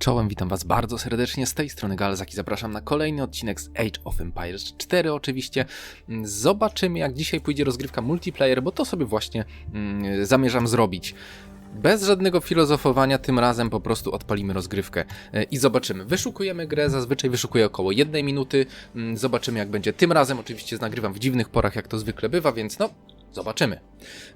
Czołem, witam was bardzo serdecznie z tej strony Galzak i zapraszam na kolejny odcinek z Age of Empires 4 oczywiście. Mm, Zobaczymy jak dzisiaj pójdzie rozgrywka multiplayer, bo to sobie właśnie mm, zamierzam zrobić. Bez żadnego filozofowania, tym razem po prostu odpalimy rozgrywkę e, i zobaczymy. Wyszukujemy grę, zazwyczaj wyszukuję około jednej minuty. Mm, Zobaczymy jak będzie tym razem. Oczywiście nagrywam w dziwnych porach, jak to zwykle bywa, więc no, zobaczymy.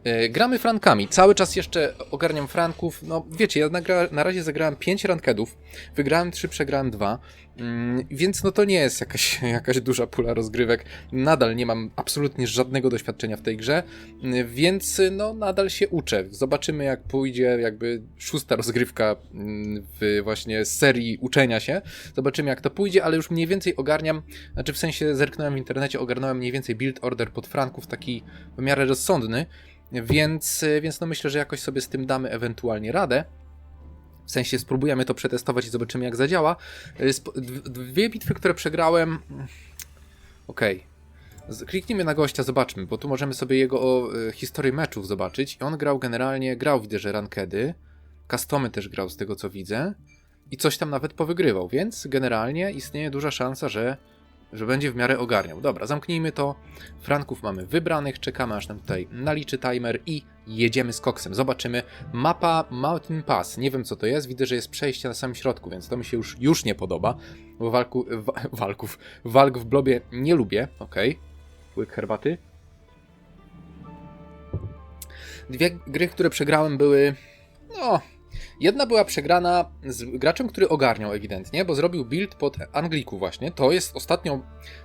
E, Gramy frankami. Cały czas jeszcze ogarniam franków. No wiecie, ja nagra, na razie zagrałem 5 rankedów. Wygrałem 3, przegrałem 2. Mm, więc no to nie jest jakaś, jakaś duża pula rozgrywek. Nadal nie mam absolutnie żadnego doświadczenia w tej grze, mm, więc no nadal się uczę. Zobaczymy jak pójdzie jakby szósta rozgrywka mm, w właśnie serii uczenia się. Zobaczymy jak to pójdzie, ale już mniej więcej ogarniam, znaczy w sensie zerknąłem w internecie, ogarnąłem mniej więcej build order pod franków, taki w miarę rozsądny, więc, więc no myślę, że jakoś sobie z tym damy ewentualnie radę. W sensie spróbujemy to przetestować i zobaczymy jak zadziała. Y, Dwie bitwy, które przegrałem. Okej. Z- Kliknijmy na gościa, zobaczmy, bo tu możemy sobie jego o, y, historię meczów zobaczyć. I on grał generalnie, grał widzę, że rankedy. Customy też grał z tego co widzę. I coś tam nawet powygrywał, więc generalnie istnieje duża szansa, że, że będzie w miarę ogarniał. Dobra, zamknijmy to. Franków mamy wybranych, czekamy aż nam tutaj naliczy timer i jedziemy z koksem. Zobaczymy. Mapa Mountain Pass. Nie wiem co to jest, widzę, że jest przejście na samym środku, więc to mi się już, już nie podoba, bo walku, wa, walków, walk w blobie nie lubię. Okej. Łyk herbaty. Dwie gry, które przegrałem były, no, Jedna była przegrana z graczem, który ogarniał ewidentnie, bo zrobił build pod Anglików właśnie. To jest ostatnio,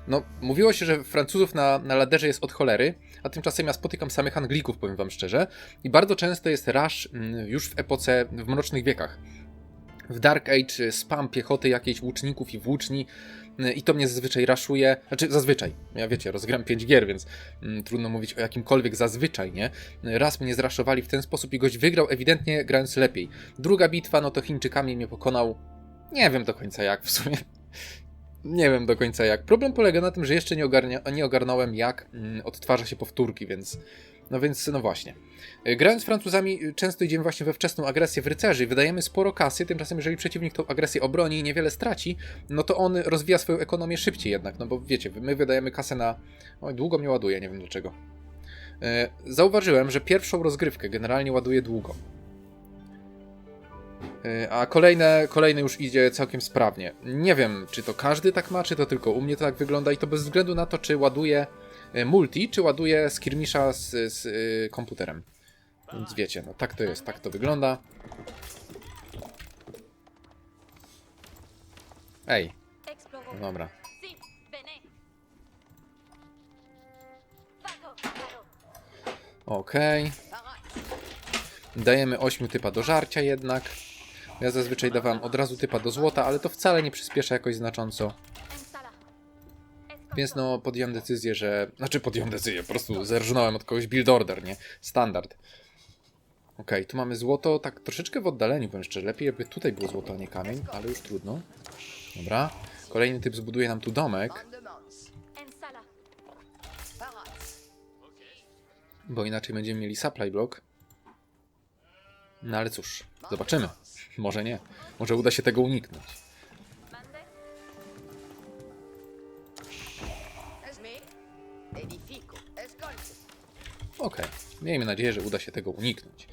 no mówiło się, że Francuzów na, na laderze jest od cholery, a tymczasem ja spotykam samych Anglików, powiem wam szczerze. I bardzo często jest rush mm, już w epoce, w Mrocznych Wiekach. W Dark Age y, spam piechoty jakiejś łuczników i włóczni i to mnie zazwyczaj raszuje, znaczy zazwyczaj, ja wiecie, rozgram 5 gier, więc mm, trudno mówić o jakimkolwiek zazwyczaj, nie? Raz mnie zraszowali w ten sposób i gość wygrał ewidentnie grając lepiej. Druga bitwa, no to Chińczykami mnie pokonał, nie wiem do końca jak w sumie. Nie wiem do końca jak. Problem polega na tym, że jeszcze nie, ogarnia, nie ogarnąłem jak mm, odtwarza się powtórki, więc no więc, no właśnie. Y, Grając z Francuzami, y, często idziemy właśnie we wczesną agresję w rycerzy wydajemy sporo kasy, tymczasem jeżeli przeciwnik tą agresję obroni i niewiele straci, no to on rozwija swoją ekonomię szybciej jednak, no bo wiecie, my wydajemy kasę na... Oj, długo mnie ładuje, nie wiem dlaczego. Y, Zauważyłem, że pierwszą rozgrywkę generalnie ładuje długo. A kolejne, kolejne już idzie całkiem sprawnie. Nie wiem, czy to każdy tak ma, czy to tylko u mnie to tak wygląda i to bez względu na to, czy ładuje multi, czy ładuje skirmisza z, z y, komputerem. Więc wiecie, no tak to jest, tak to wygląda. Ej, Explorons. dobra. Okej. Dajemy 8 typa do żarcia jednak. Ja zazwyczaj dawałem od razu typa do złota, ale to wcale nie przyspiesza jakoś znacząco. Więc no, podjąłem decyzję, że... Znaczy podjąłem decyzję, po prostu zerżnąłem od kogoś build order, nie? Standard. Okej, tu mamy złoto, tak troszeczkę w oddaleniu, powiem szczerze. Lepiej jakby tutaj było złoto, a nie kamień, ale już trudno. Dobra. Kolejny typ zbuduje nam tu domek, bo inaczej będziemy mieli supply block. No ale cóż, zobaczymy. Może nie. Może uda się tego uniknąć. Okej, miejmy nadzieję, że uda się tego uniknąć.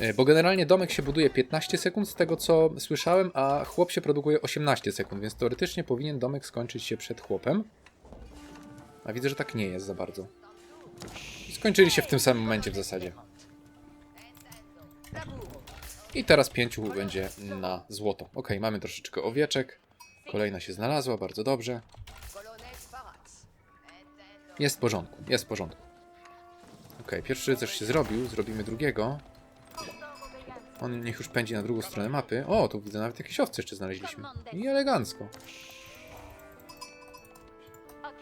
E, Bo generalnie domek się buduje 15 sekund z tego co słyszałem, a chłop się produkuje 18 sekund, więc teoretycznie powinien domek skończyć się przed chłopem. A widzę, że tak nie jest za bardzo. Skończyli się w tym samym momencie w zasadzie. I teraz pięciu będzie na złoto. Ok, mamy troszeczkę owieczek. Kolejna się znalazła, bardzo dobrze. Jest w porządku, jest w porządku. Ok, pierwszy rycerz się zrobił, zrobimy drugiego. On niech już pędzi na drugą stronę mapy. O, tu widzę nawet jakieś owce jeszcze znaleźliśmy. I elegancko. Ok.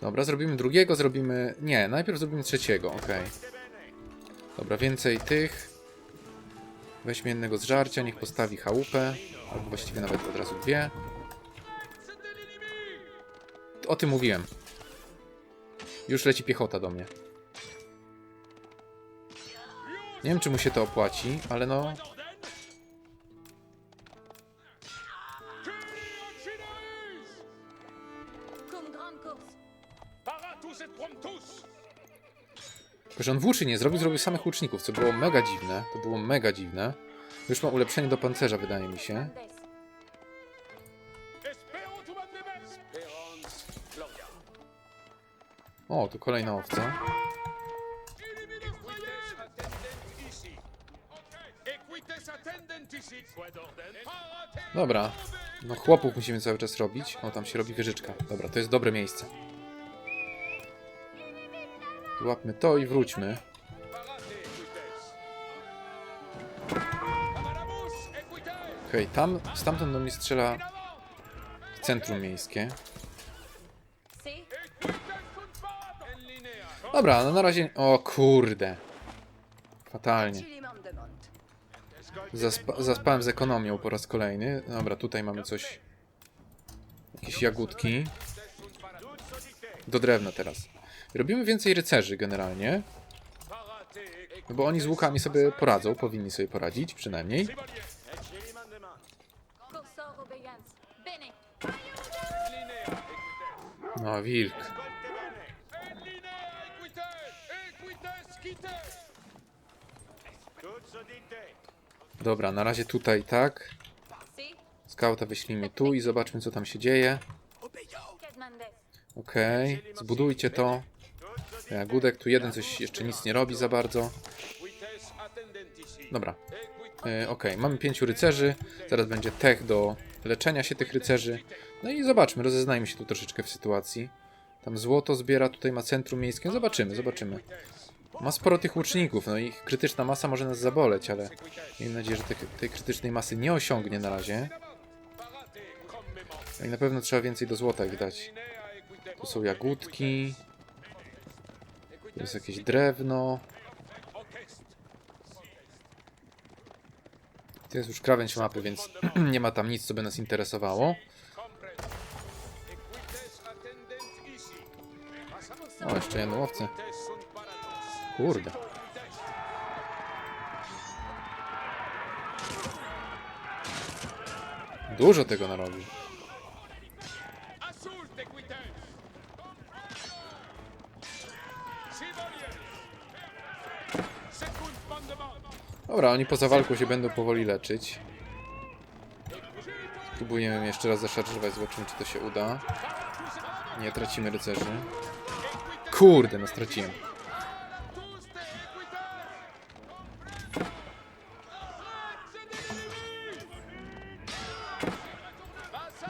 Dobra, zrobimy drugiego, zrobimy... Nie, najpierw zrobimy trzeciego, okej. Dobra, więcej tych. Weźmy jednego z żarcia, niech postawi chałupę. Albo właściwie nawet od razu dwie. O tym mówiłem. Już leci piechota do mnie. Nie wiem, czy mu się to opłaci, ale no... Tylko, że on włóczy nie zrobił, zrobił samych łuczników, co było mega dziwne. To było mega dziwne. Już ma ulepszenie do pancerza, wydaje mi się. O, tu kolejna owca. Dobra. No chłopów musimy cały czas robić. O, tam się robi wieżyczka. Dobra, to jest dobre miejsce. Złapmy to i wróćmy. Okej, tam, stamtąd do mnie strzela centrum miejskie. Dobra, no na razie... O kurde. Fatalnie. Zaspa zaspałem z ekonomią po raz kolejny. Dobra, tutaj mamy coś. Jakieś jagódki. Do drewna teraz. Robimy więcej rycerzy generalnie. No bo oni z łukami sobie poradzą, powinni sobie poradzić przynajmniej. No, wilk. Dobra, na razie tutaj tak. Skauta wyślijmy tu i zobaczmy co tam się dzieje. Okej, zbudujcie to. Jagódek, tu jeden coś jeszcze nic nie robi za bardzo. Dobra, e, okej, mamy pięciu rycerzy. Zaraz będzie tech do leczenia się tych rycerzy. No i zobaczmy, rozeznajmy się tu troszeczkę w sytuacji. Tam złoto zbiera, tutaj ma centrum miejskie. Zobaczymy, zobaczymy. Ma sporo tych łuczników, no ich krytyczna masa może nas zaboleć, ale miejmy nadzieję, że te, tej krytycznej masy nie osiągnie na razie. No i na pewno trzeba więcej do złota ich dać. Tu są jagódki, tu jest jakieś drewno. To jest już krawędź mapy, więc nie ma tam nic, co by nas interesowało. O, jeszcze jedno łowce. Kurde. Dużo tego narobił. Dobra, oni poza walką się będą powoli leczyć. Spróbujemy jeszcze raz zaszarżować, zobaczymy czy to się uda. Nie tracimy rycerzy. Kurde, no straciłem.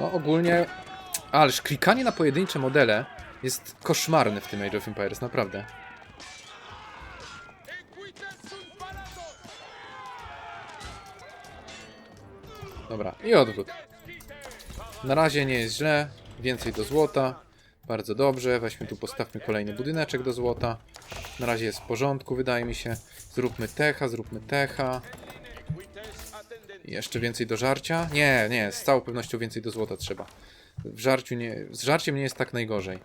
No ogólnie... Ależ klikanie na pojedyncze modele jest koszmarne w tym Age of Empires, naprawdę. Dobra, i odwrót. Na razie nie jest źle. Więcej do złota. Bardzo dobrze. Weźmy tu, postawmy kolejny budyneczek do złota. Na razie jest w porządku, wydaje mi się. Zróbmy techa, zróbmy techa. Jeszcze więcej do żarcia? Nie, nie, z całą pewnością więcej do złota trzeba. W żarciu nie, z żarciem nie jest tak najgorzej.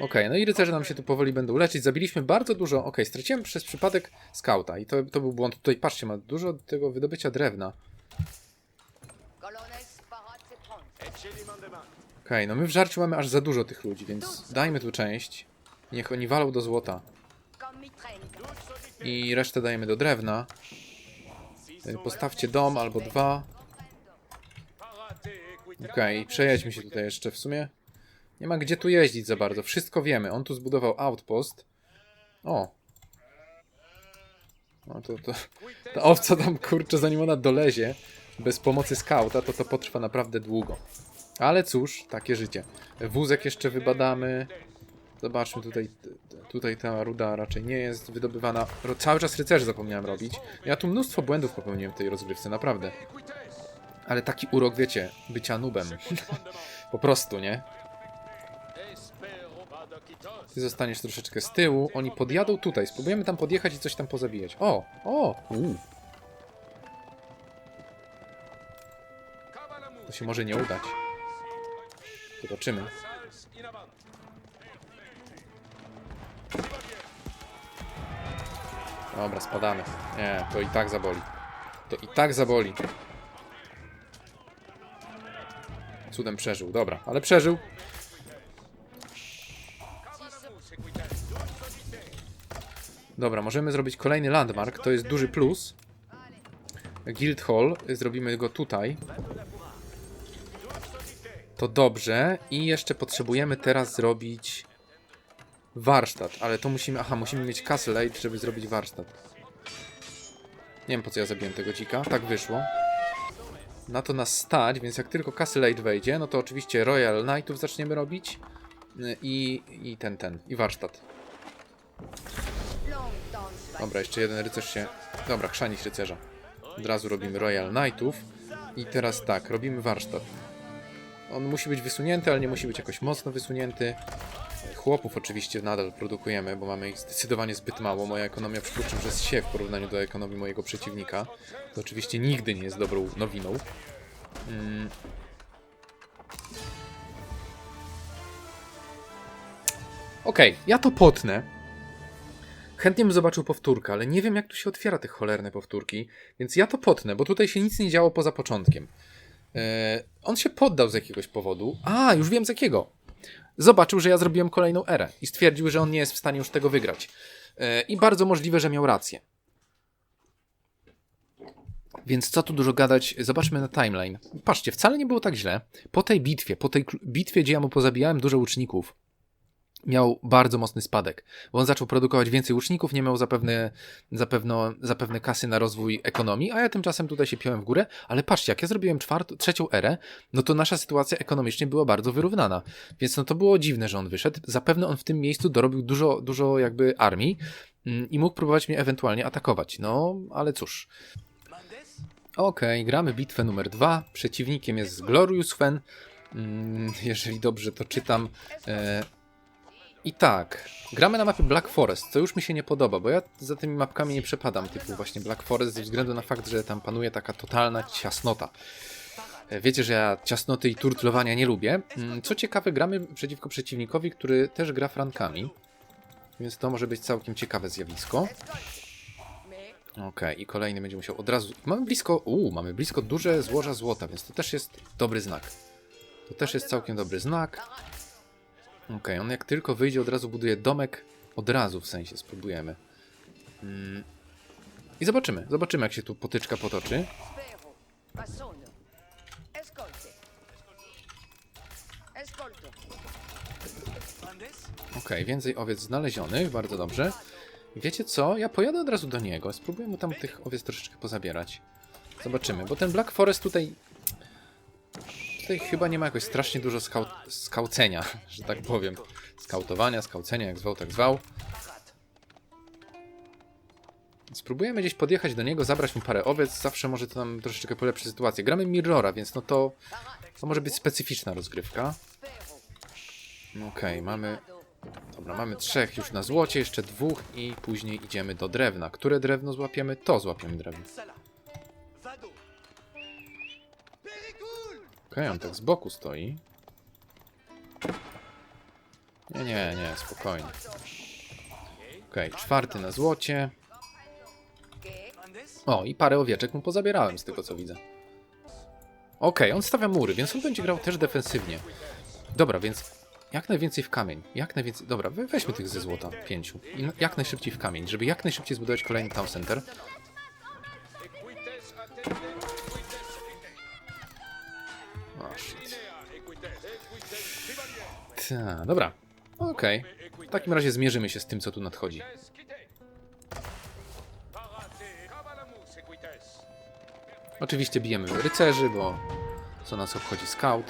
Okej, no i rycerze nam się tu powoli będą leczyć. Zabiliśmy bardzo dużo. Okej, straciłem przez przypadek skauta i to, to był błąd. Tutaj patrzcie, ma dużo tego wydobycia drewna. Okej, no my w żarciu mamy aż za dużo tych ludzi, więc dajmy tu część. Niech oni walą do złota. I resztę dajemy do drewna. Y, Postawcie dom albo dwa. Okej, przejedźmy się tutaj jeszcze w sumie. Nie ma gdzie tu jeździć za bardzo. Wszystko wiemy. On tu zbudował outpost. O. No to, to, ta owca tam, kurczę, zanim ona dolezie bez pomocy skauta, to to potrwa naprawdę długo. Ale cóż, takie życie. Wózek jeszcze wybadamy. Zobaczmy, tutaj, tutaj ta ruda raczej nie jest wydobywana. Cały czas rycerzy zapomniałem robić. Ja tu mnóstwo błędów popełniłem w tej rozgrywce, naprawdę. Ale taki urok, wiecie, bycia nubem. po prostu, nie? Ty zostaniesz troszeczkę z tyłu, oni podjadą tutaj. Spróbujemy tam podjechać i coś tam pozabijać. O! O! Uu, to się może nie udać. Zobaczymy. Dobra, spadamy. Nie, to i tak zaboli. To i tak zaboli. Cudem przeżył, dobra, ale przeżył. Dobra, możemy zrobić kolejny landmark, to jest duży plus. Guild Hall, zrobimy go tutaj. To dobrze. I jeszcze potrzebujemy teraz zrobić warsztat, ale to musimy, aha, musimy mieć Castle Age, żeby zrobić warsztat. Nie wiem po co ja zabiłem tego dzika, tak wyszło. Na to nas stać, więc jak tylko Castle Age wejdzie, no to oczywiście Royal Knightów zaczniemy robić. I, i ten, ten, i warsztat. Dobra, jeszcze jeden rycerz się... Dobra, chrzanić rycerza. Od razu robimy Royal Knightów. I teraz tak, robimy warsztat. On musi być wysunięty, ale nie musi być jakoś mocno wysunięty. Chłopów oczywiście nadal produkujemy, bo mamy ich zdecydowanie zbyt mało. Moja ekonomia przypuszczam, że się w porównaniu do ekonomii mojego przeciwnika. To oczywiście nigdy nie jest dobrą nowiną. Mm. Okej, ja to potnę. Chętnie bym zobaczył powtórkę, ale nie wiem jak tu się otwiera te cholerne powtórki, więc ja to potnę, bo tutaj się nic nie działo poza początkiem. Eee, on się poddał z jakiegoś powodu. A, już wiem z jakiego. Zobaczył, że ja zrobiłem kolejną erę i stwierdził, że on nie jest w stanie już tego wygrać. Eee, I bardzo możliwe, że miał rację. Więc co tu dużo gadać, zobaczmy na timeline. Patrzcie, wcale nie było tak źle. Po tej bitwie, po tej bitwie, gdzie ja mu pozabijałem dużo łuczników, miał bardzo mocny spadek, bo on zaczął produkować więcej łuczników, nie miał zapewne, zapewne, zapewne kasy na rozwój ekonomii, a ja tymczasem tutaj się piąłem w górę, ale patrzcie, jak ja zrobiłem trzecią erę, no to nasza sytuacja ekonomicznie była bardzo wyrównana, więc no to było dziwne, że on wyszedł, zapewne on w tym miejscu dorobił dużo, dużo jakby armii mm, i mógł próbować mnie ewentualnie atakować, no ale cóż. Okej, gramy bitwę numer dwa, przeciwnikiem jest Glorious Fen, Mm, jeżeli dobrze to czytam, e, i tak, gramy na mapie Black Forest, co już mi się nie podoba, bo ja za tymi mapkami nie przepadam, typu właśnie Black Forest, ze względu na fakt, że tam panuje taka totalna ciasnota. E, Wiecie, że ja ciasnoty i turtlowania nie lubię. Mm, Co ciekawe, gramy przeciwko przeciwnikowi, który też gra frankami, więc to może być całkiem ciekawe zjawisko. Okej, i kolejny będzie musiał od razu... Mamy blisko... Uuu, mamy blisko duże złoża złota, więc to też jest dobry znak. To też jest całkiem dobry znak. Okej, on jak tylko wyjdzie, od razu buduje domek. Od razu w sensie spróbujemy. Mm. I zobaczymy, zobaczymy jak się tu potyczka potoczy. Okej, więcej owiec znalezionych, bardzo dobrze. Wiecie co? Ja pojadę od razu do niego. Spróbuję mu tam tych owiec troszeczkę pozabierać. Zobaczymy, bo ten Black Forest tutaj. Tutaj chyba nie ma jakoś strasznie dużo skał... skaucenia, że tak powiem. Skautowania, skaucenia, jak zwał, tak zwał. Spróbujemy gdzieś podjechać do niego, zabrać mu parę owiec, zawsze może to nam troszeczkę polepszy sytuację. Gramy Mirrora, więc no to, to może być specyficzna rozgrywka. Okej, mamy Dobra, mamy trzech już na złocie, jeszcze dwóch i później idziemy do drewna. Które drewno złapiemy? To złapiemy drewno. Okej, on tak z boku stoi. Nie, nie, nie, spokojnie. Okej, czwarty na złocie. O, i parę owieczek mu pozabierałem z tego co widzę. Okej, on stawia mury, więc on będzie grał też defensywnie. Dobra, więc jak najwięcej w kamień. Jak najwięcej. Dobra, we- weźmy tych ze złota. Pięciu. I jak najszybciej w kamień, żeby jak najszybciej zbudować kolejny town center. Ta, dobra. Okej. W takim razie zmierzymy się z tym, co tu nadchodzi. Oczywiście bijemy rycerzy, bo co nas obchodzi scout.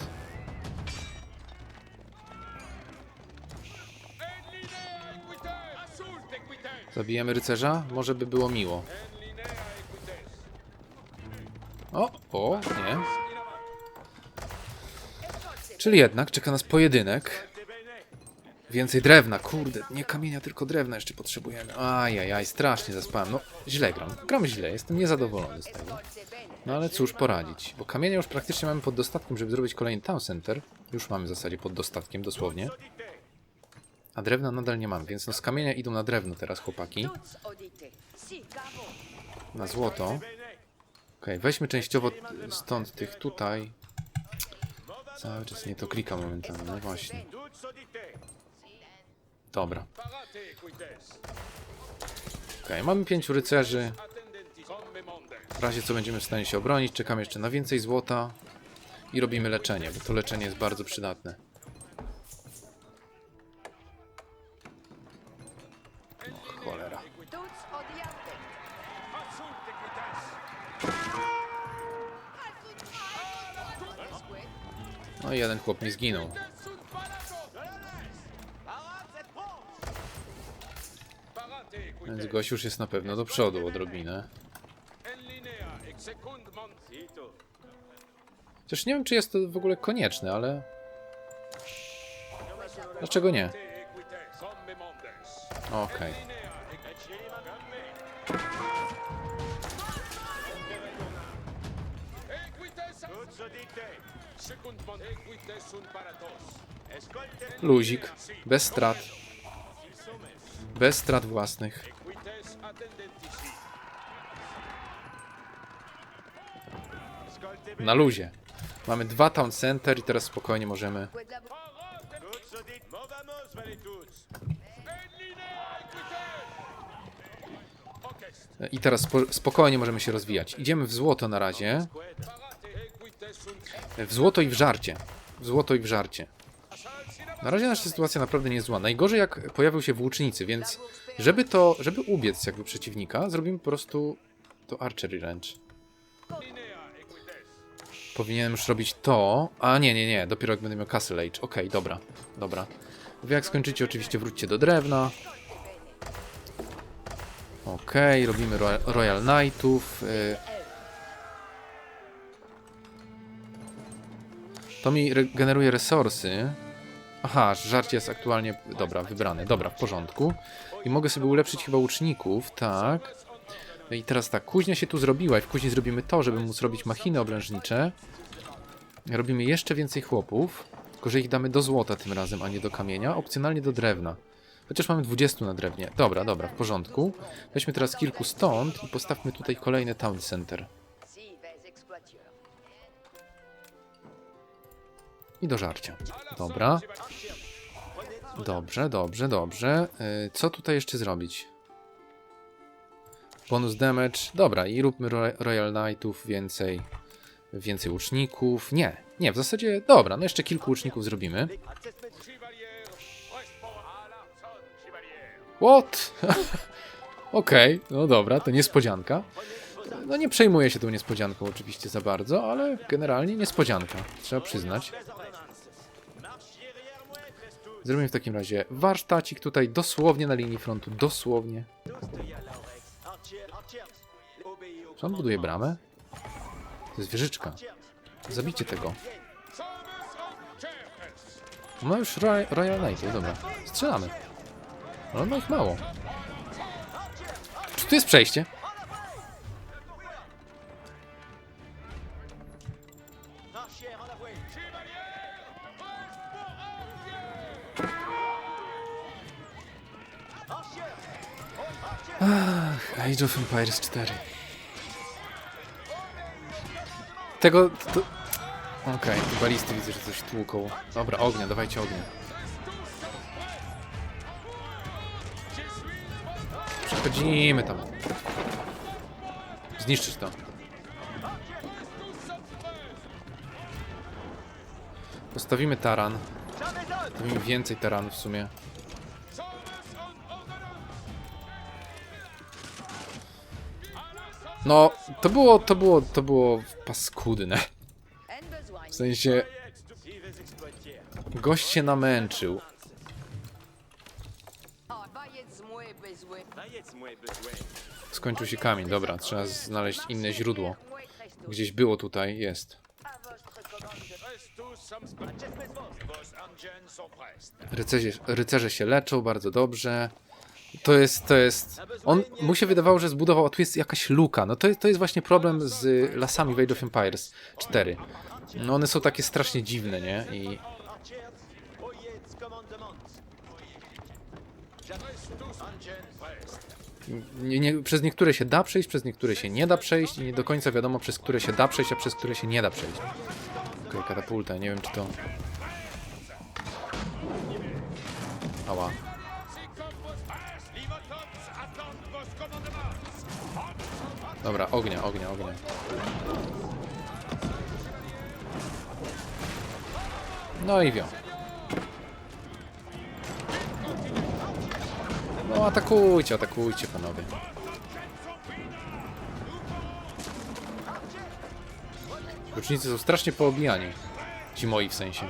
Zabijemy rycerza? Może by było miło. O, o, nie. Czyli jednak czeka nas pojedynek. Więcej drewna, kurde, nie kamienia, tylko drewna jeszcze potrzebujemy. Ajajaj, strasznie zaspałem. No, źle gram. Gram źle, jestem niezadowolony z tego. No ale cóż poradzić, bo kamienia już praktycznie mamy pod dostatkiem, żeby zrobić kolejny town center. Już mamy w zasadzie pod dostatkiem, dosłownie. A drewna nadal nie mam, więc no z kamienia idą na drewno teraz chłopaki. Na złoto. Okej, weźmy częściowo stąd tych tutaj. Cały czas nie to klika momentalnie, no właśnie. Dobra. Okej, mamy pięciu rycerzy. W razie co będziemy w stanie się obronić, czekamy jeszcze na więcej złota. I robimy leczenie, bo to leczenie jest bardzo przydatne. No i jeden chłop mi zginął. Więc gość już jest na pewno do przodu odrobinę. Chociaż nie wiem, czy jest to w ogóle konieczne, ale... Dlaczego nie? Okej. Equites. Luzik. Bez strat. Bez strat własnych. Na luzie. Mamy dwa town center i teraz spokojnie możemy... I teraz spo, spokojnie możemy się rozwijać. Idziemy w złoto na razie. W złoto i w żarcie. W złoto i w żarcie. Na razie nasza sytuacja naprawdę nie jest zła. Najgorzej jak pojawią się włócznicy, więc żeby to, żeby ubiec jakby przeciwnika, zrobimy po prostu to archery equites. Powinienem już robić to. A nie, nie, nie, dopiero jak będę miał Castle Age. Okej, dobra, dobra. Wy jak skończycie, oczywiście wróćcie do drewna. Okej, robimy Royal, Knightów. To mi generuje resursy. Aha, żarcie jest aktualnie, dobra, wybrane. Dobra, w porządku. I mogę sobie ulepszyć chyba łuczników, tak. I teraz tak, kuźnia się tu zrobiła i w kuźni zrobimy to, żeby móc robić machiny obrężnicze. Robimy jeszcze więcej chłopów, tylko że ich damy do złota tym razem, a nie do kamienia, opcjonalnie do drewna. Chociaż mamy 20 na drewnie. Dobra, dobra, w porządku. Weźmy teraz kilku stąd i postawmy tutaj kolejny town center. I do żarcia. Dobra. Dobrze, dobrze, dobrze. Yy, Co tutaj jeszcze zrobić? Bonus damage. Dobra, i róbmy Ro- Royal Knightów, więcej, więcej łuczników. Nie, nie, w zasadzie, dobra, no jeszcze kilku łuczników zrobimy. What? Okej, no dobra, to niespodzianka. No nie przejmuję się tą niespodzianką oczywiście za bardzo, ale generalnie niespodzianka, trzeba przyznać. Zrobimy w takim razie warsztacik tutaj dosłownie na linii frontu, dosłownie. Czy on buduje bramę? To jest wieżyczka. Zabicie tego. No już Roy- Royal Knight, dobra. Strzelamy. On ma ich mało. Czy tu jest przejście? Ach, Age of Empires 4. Tego... To... Okej, okay, balisty widzę, że coś tłuką. Dobra, ognia, dawajcie ognia. Przechodzimy tam. Zniszczyć to. Postawimy taran. Postawimy więcej taranów w sumie. No, to było, to było, to było paskudne. W sensie... Gość się namęczył. Skończył się kamień, dobra, trzeba znaleźć inne źródło. Gdzieś było tutaj, jest. Rycerze, rycerze się leczą bardzo dobrze. To jest, to jest... On, mu się wydawało, że zbudował, a tu jest jakaś luka. No to, to jest właśnie problem z lasami w Age of Empires 4. No one są takie strasznie dziwne, nie? I. Nie, nie, przez niektóre się da przejść, przez niektóre się nie da przejść i nie do końca wiadomo, przez które się da przejść, a przez które się nie da przejść. Okej, katapulta, nie wiem czy to... Ała. Dobra, ognia, ognia, ognia. No i wio. No atakujcie, atakujcie panowie. Łucznicy są strasznie poobijani. Ci moi w sensie.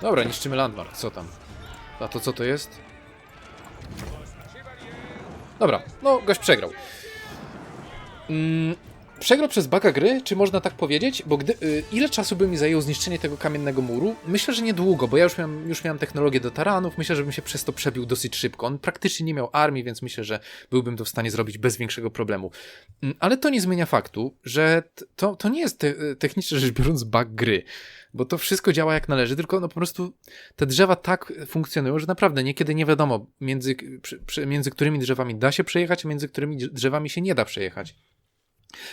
Dobra, niszczymy landmark, co tam? A to co to jest? No gość przegrał. Mm, przegrał przez baka gry, czy można tak powiedzieć? Bo gdy, y, ile czasu by mi zajęło zniszczenie tego kamiennego muru? Myślę, że niedługo, bo ja już miałem, już miałem technologię do taranów, myślę, że bym się przez to przebił dosyć szybko. On praktycznie nie miał armii, więc myślę, że byłbym to w stanie zrobić bez większego problemu. Mm, Ale to nie zmienia faktu, że to, to nie jest te, technicznie rzecz biorąc bug gry, bo to wszystko działa jak należy, tylko no po prostu te drzewa tak funkcjonują, że naprawdę niekiedy nie wiadomo, między, między którymi drzewami da się przejechać, a między którymi drzewami się nie da przejechać.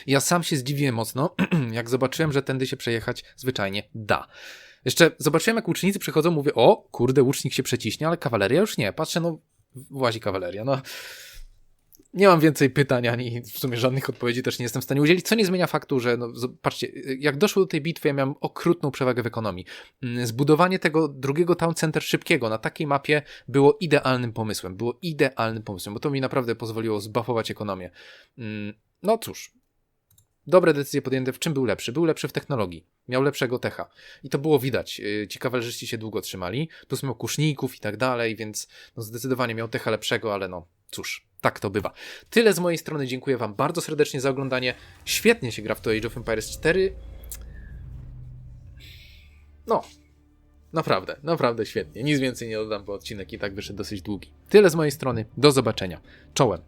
Ja sam się zdziwiłem mocno, jak zobaczyłem, że tędy się przejechać zwyczajnie da. Jeszcze zobaczyłem, jak łucznicy przychodzą, mówię, o, kurde, łucznik się przeciśnie, ale kawaleria już nie. Patrzę, no, włazi kawaleria, no. Nie mam więcej pytań, ani w sumie żadnych odpowiedzi też nie jestem w stanie udzielić, co nie zmienia faktu, że, no, patrzcie, jak doszło do tej bitwy, ja miałem okrutną przewagę w ekonomii. Mm, Zbudowanie tego drugiego town center szybkiego na takiej mapie było idealnym pomysłem, było idealnym pomysłem, bo to mi naprawdę pozwoliło zbafować ekonomię. Mm, No cóż, dobre decyzje podjęte. W czym był lepszy? Był lepszy w technologii. Miał lepszego techa. I to było widać. Yy, Ci kawalerzyści się długo trzymali. Plus miał kuszników i tak dalej, więc no zdecydowanie miał techa lepszego, ale no cóż, tak to bywa. Tyle z mojej strony. Dziękuję Wam bardzo serdecznie za oglądanie. Świetnie się gra w to Age of Empires 4. No. Naprawdę, naprawdę świetnie. Nic więcej nie dodam, bo odcinek i tak wyszedł dosyć długi. Tyle z mojej strony. Do zobaczenia. Czołem.